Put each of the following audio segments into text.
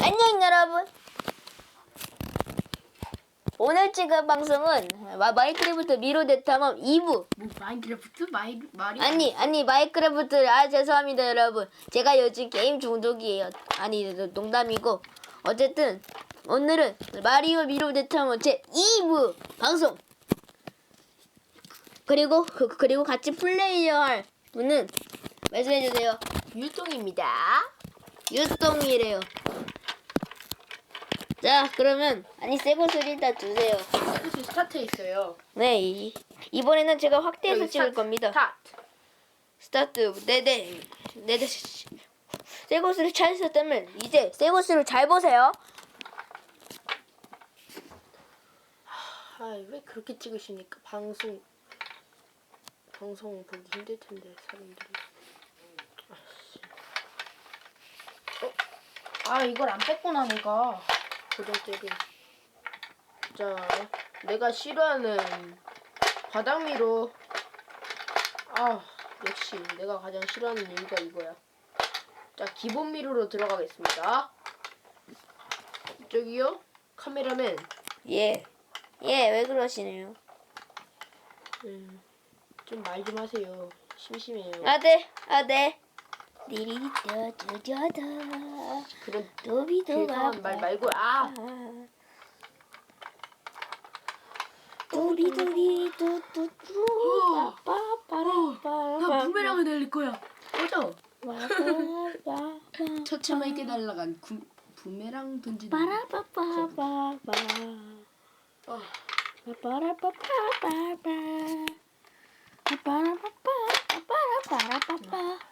안녕 여러분. 오늘 찍은 방송은 마, 마이크래프트 미로 대 탐험 2부. 뭐 마인크래프트 마이 마리 아니 아니 마이크래프트 아 죄송합니다 여러분. 제가 요즘 게임 중독이에요. 아니 농담이고 어쨌든 오늘은 마리오 미로 대 탐험 제 2부 방송. 그리고 그, 그리고 같이 플레이할 분은 말씀해 주세요. 유통입니다. 유똥이래요. 자, 그러면 아니 새 것을 일단 주세요. 이렇게 스타트에 있어요. 네, 이, 이번에는 제가 확대해서 여기 찍을 스타트, 겁니다. 스타트. 스타트, 네네, 네네. 새 것을 찾으셨다면 이제 새 것을 잘 보세요. 아 왜 그렇게 찍으십니까? 방송 방송 보기 힘들 텐데 사람들이. 아씨. 어? 아 이걸 안 뺐구나 내가. 고정제를. 자, 내가 싫어하는 바닥미로. 아 역시 내가 가장 싫어하는 이유가 이거야. 자 기본 미로로 들어가겠습니다. 저기요 카메라맨. 예, 예, 왜 그러시네요? 음, 좀 말 좀 하세요. 심심해요. 아, 네, 아, 네. 리리떠저저다. 그런 도비도가 이상한 말 말고 아! 도리도리 뚜뚜뚜 우와. 빠빠빠라빠라 나 부메랑을 날릴 거야. 꺼져. 처참하게 날아간 구, 부메랑 던지는. 빠라빠빠빠빠. 아, 빠라빠빠빠빠. 빠라빠빠빠빠라빠빠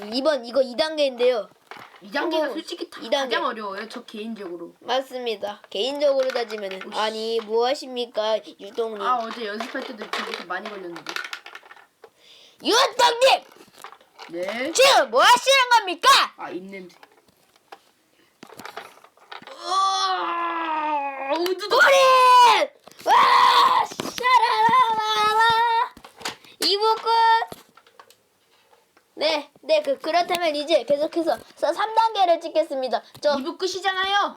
2번 이거 2단계인데요. 이 단계가 어, 솔직히 다 이 단계. 가장 어려워요. 저 개인적으로. 맞습니다. 개인적으로 따지면은 오씨. 아니 뭐 하십니까 유동님? 아 어제 연습할 때도 저기서 많이 걸렸는데. 유동님 네. 지금 뭐 하시는 겁니까? 아 입냄새. 아, 우두두. 우리 와 샤라라라라 이부 끝. 네, 네, 그 그렇다면 이제 계속해서 3단계를 찍겠습니다. 저 2부 끝이잖아요.